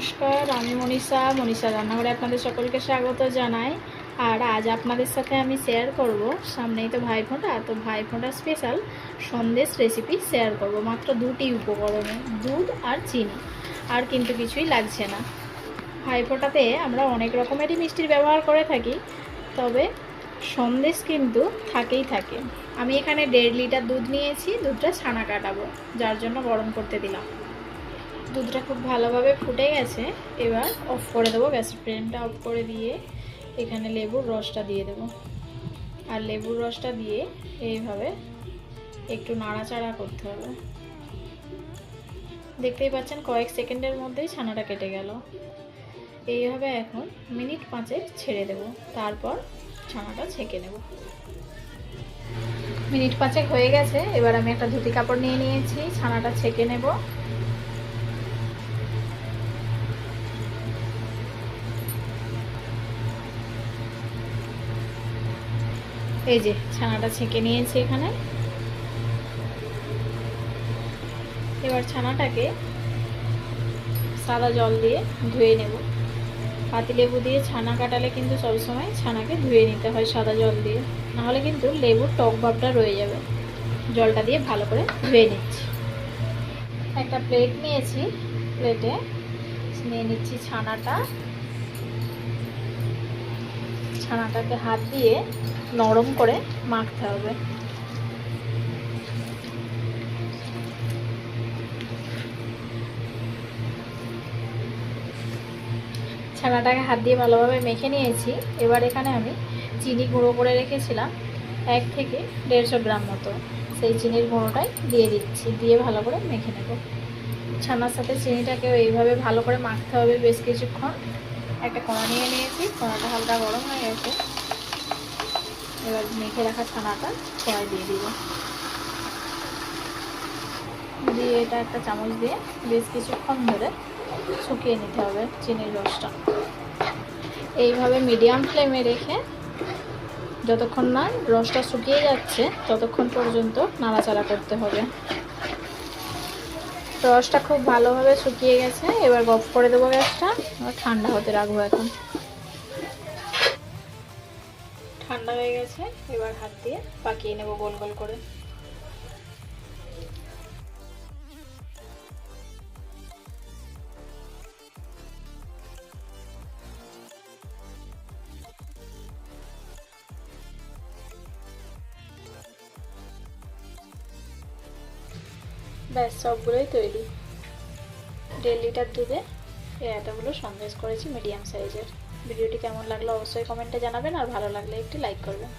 নমস্কার, আমি মনীষা। মনীষা রান্নাঘরে আপনাদের সকলকে স্বাগত জানাই। আর আজ আপনাদের সাথে আমি শেয়ার করব। সামনেই তো ভাইফোঁটা তো Bhaiphonta special sandesh recipe share করব। মাত্র দুটি উপকরণে, দুধ আর চিনি। আর কিন্তু কিছুই লাগছে না। ভাইফোঁটাতে আমরা অনেক রকমেরই মিষ্টির ব্যবহার করে থাকি, তবে সন্দেশ কিন্তু থাকেই থাকে। আমি এখানে দেড় লিটার দুধ নিয়েছি, দুধটা ছানা কাটাবো, যার জন্য গরম করতে দিলাম। দুধটা খুব ভালোভাবে ফুটে গেছে। এবার অফ করে দেবো। গ্যাসের ফ্লেমটা অফ করে দিয়ে এখানে লেবুর রসটা দিয়ে দেবো। আর লেবুর রসটা দিয়ে এইভাবে একটু নাড়াচাড়া করতে হবে। দেখতেই পাচ্ছেন কয়েক সেকেন্ডের মধ্যেই ছানাটা কেটে গেল। এইভাবে এখন মিনিট পাঁচেক ছেড়ে দেব। তারপর ছানাটা ছেঁকে নেব। মিনিট পাঁচেক হয়ে গেছে। এবার আমি একটা ধুতি কাপড় নিয়ে নিয়েছি। ছানাটা ছেঁকে নেব। এই যে ছানাটা ছেঁকে নিয়েছি এখানে। এবার ছানাটাকে সাদা জল দিয়ে ধুয়ে নেব। পাতিলেবু দিয়ে ছানা কাটালে কিন্তু সবসময় ছানাকে ধুয়ে নিতে হয় সাদা জল দিয়ে। নাহলে কিন্তু লেবুর টক ভাবটা রয়ে যাবে। জলটা দিয়ে ভালো করে ধুয়ে নিচ্ছি। একটা প্লেট নিয়েছি। প্লেটে নিয়ে নিচ্ছি ছানাটা। ছানাটাকে হাত দিয়ে নরম করে মাখতে হবে। ছানাটাকে হাত দিয়ে ভালোভাবে মেখে নিয়েছি। এবার এখানে আমি চিনি গুঁড়ো করে রেখেছিলাম, এক থেকে দেড়শো গ্রাম মতো। সেই চিনির গুঁড়োটাই দিয়ে দিচ্ছি, দিয়ে ভালো করে মেখে নেব। ছানার সাথে চিনিটাকেও এইভাবে ভালো করে মাখতে হবে বেশ কিছুক্ষণ। একটা কড়া নিয়ে নিয়েছি। কড়াটা হালকা গরম হয়ে গেছে। এবার মেখে রাখা ছানাটা কড়াই দিয়ে দিব। দিয়ে এটা একটা চামচ দিয়ে বেশ কিছুক্ষণ ধরে শুকিয়ে নিতে হবে চিনির রসটা। এইভাবে মিডিয়াম ফ্লেমে রেখে যতক্ষণ না রসটা শুকিয়ে যাচ্ছে, ততক্ষণ পর্যন্ত নাড়াচাড়া করতে হবে। রসটা খুব ভালোভাবে শুকিয়ে গেছে। এবার গপ করে দেবো গ্যাসটা। ঠান্ডা হতে রাখব এখন। ঠান্ডা হয়ে গেছে। এবার হাত দিয়ে পাকিয়ে নেব গোল গোল করে। ব্যাস, সবগুলোই তৈরি। দেড় লিটার দুধে এই এতগুলো সন্দেশ করেছি মিডিয়াম সাইজের। ভিডিওটি কেমন লাগল অবশ্যই কমেন্টে জানাবেন আর ভালো লাগলে একটি লাইক করবেন।